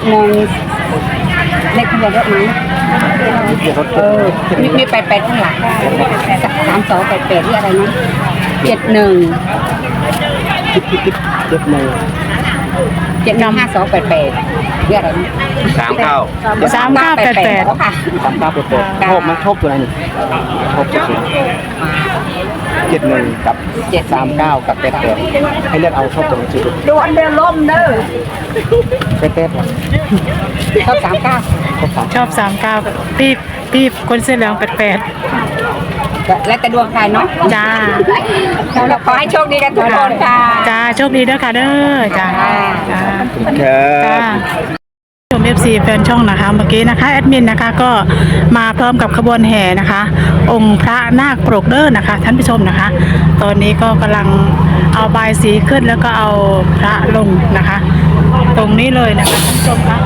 จ็ดหนึ่งเลขทะเบียนรถไหมเออมีมีแปดแปดข้างหลังสามสองแปดแปดที่อะไรนะเจ็ดหนึ่งคิดคิดคิดเจ็ดหนึ่งเจ็ดหนึ่งห้าสองแปดแปดที่อะไรนะสามเก้าสามเก้าแปดแปดค่ะสามเก้าแปดแปดโชคไหมโชคตัวไหนหนึ่งโชคจะสุด เจ็ดหนึ่งกับเจ็ดสามเก้ากับแปดแปดให้เลือกเอาโชคตัวไหนสุดดูอันเดียวล้มเด้อแปดแปดเหรอชอบสามเก้าโชคสามชอบสามเก้าพี่พี่คนเสื้อเหลืองแปดแปดและแต่ดวงใครเนาะจ้าเราขอให้โชคดีกันทุกคนค่ะจ้าโชคดีเด้อค่ะเด้อจ้าจ้าครัจ้าบชมเอฟ ซีแฟนช่องนะคะ เมื่อกี้นะคะแอดมินนะคะก็มาพร้อมกับขบวนแห่นะคะ องค์พระนาคปรกเด้อนะคะ ท่านผู้ชมนะคะ ตอนนี้ก็กำลังเอาบายสีขึ้นแล้วก็เอาพระลงนะคะ ตรงนี้เลยนะคะท่านผู้ชมคะ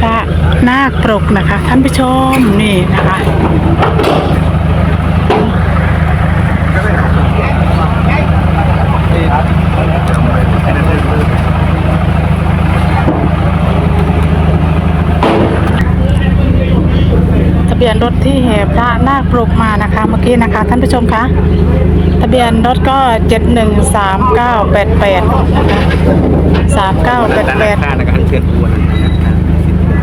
พระนาคปรกนะคะ ท่านผู้ชมนี่นะคะ เบียนรถที่แห่พระนาคปลุกมานะคะเมื่อกี้นะคะ ท่านผู้ชมคะทะเบียนรถก็เจ็ดหนึ่งสามเก้าแปดแปดสามเก้าแปดด้านแปหน้าดข้างแล้วก็อันเชิญตัวนะครับ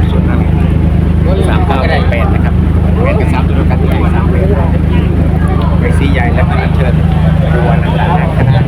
ส่วนหน้าสามเก้าแปดนะครับแปดกับสามตัวเดียวกันที่สามแปดไปซีใหญ่แล้วก็อันเชิญตัวนะครับขนาด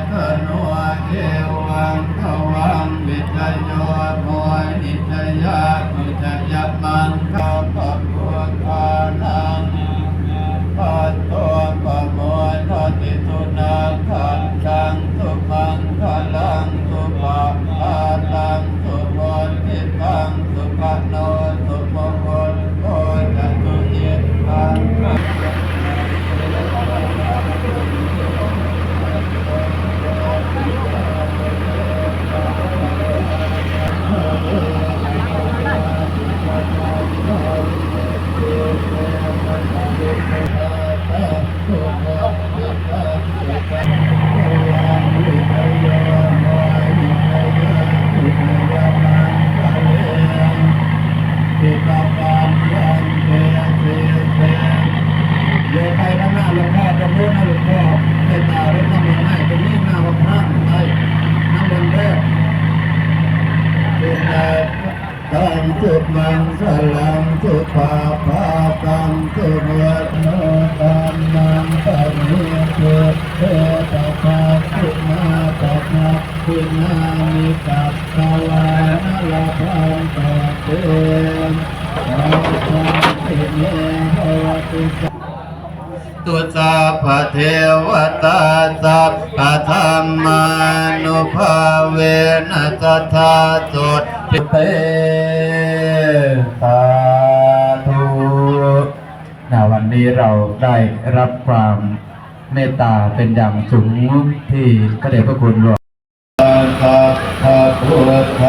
วาทโนเอวังขวังวิทยโยโมหิตยาตุจยมังคาปะพุทธานังปัตโตปะโมทติตุนาคันตังสุมังคลังสุภาอาตังสุโมทิตังสุขโนสุโมโกโกจตุเยตัง ปิตาปานยันเตเสเสเดี๋ยว ไปข้างหน้าหลวงพ่อตรงนู้นนะหลวงพ่อเป็นตารถน้ำมันให้ตรงนี้หน้าวัดพระไปน้ำมันแรกเป็นแต่ตังสุมังสลังสุภาภาตังสุเมตโนตัมมังตัมเมตุเทตาภาสุมาตาภาเททินามิกัปปวานะลาภันตเตสัพพิเนภวตุสัพ ตุสาพะเทวตาสัพพะธรรมานุภาเวนัสทธาโสติเตสาธุนะวันนี้เราได้รับความเมตตาเป็นอย่างสูงที่พระเดชพระคุณหลวงสัพพะพุทธ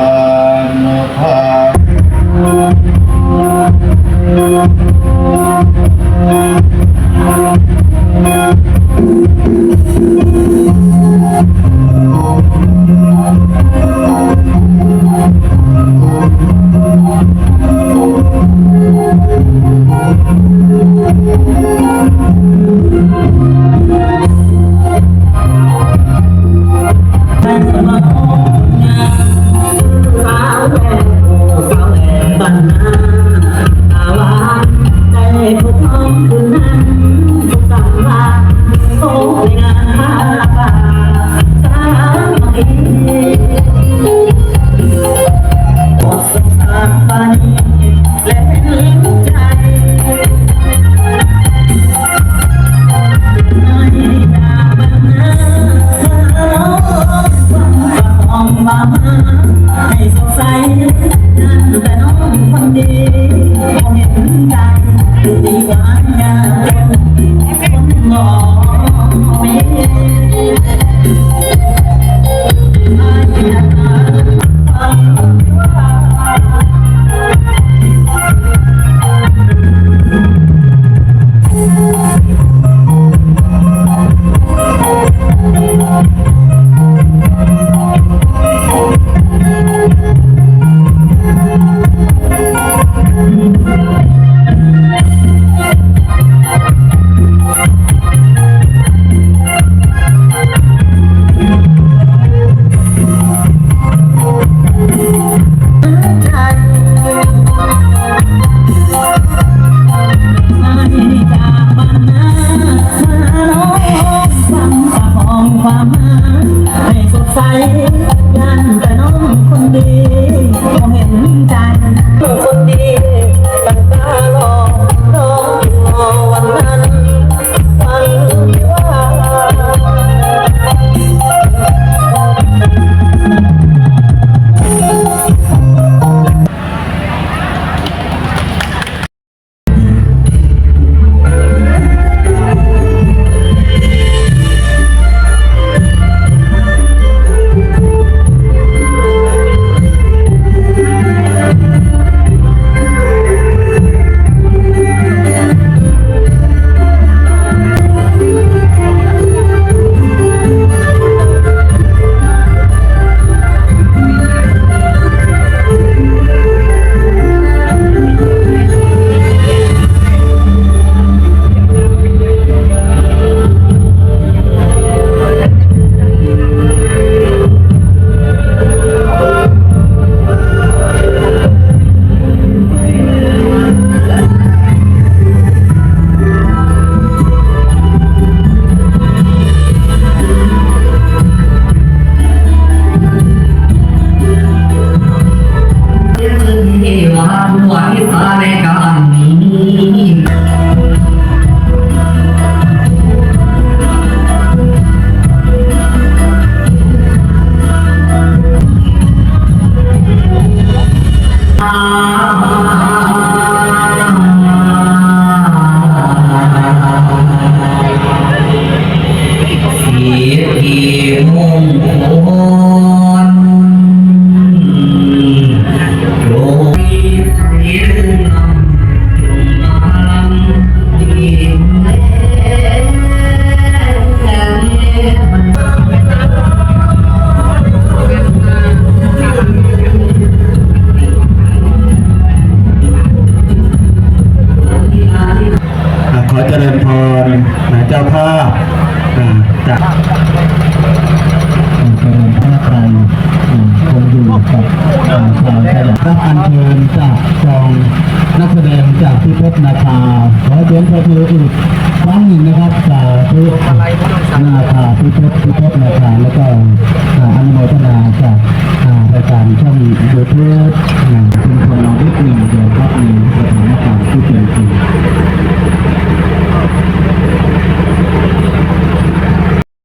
ดีกว่า ม พระพิรุธครั้งหนึ่งนะครับสาธุนาคาพิพธพิพธนาคาแล้วก็อ่าอนุโมทนาจากรายการช่องยูทูบหนังชุณคนน้องเล็กหนึ่งเดียวครับมี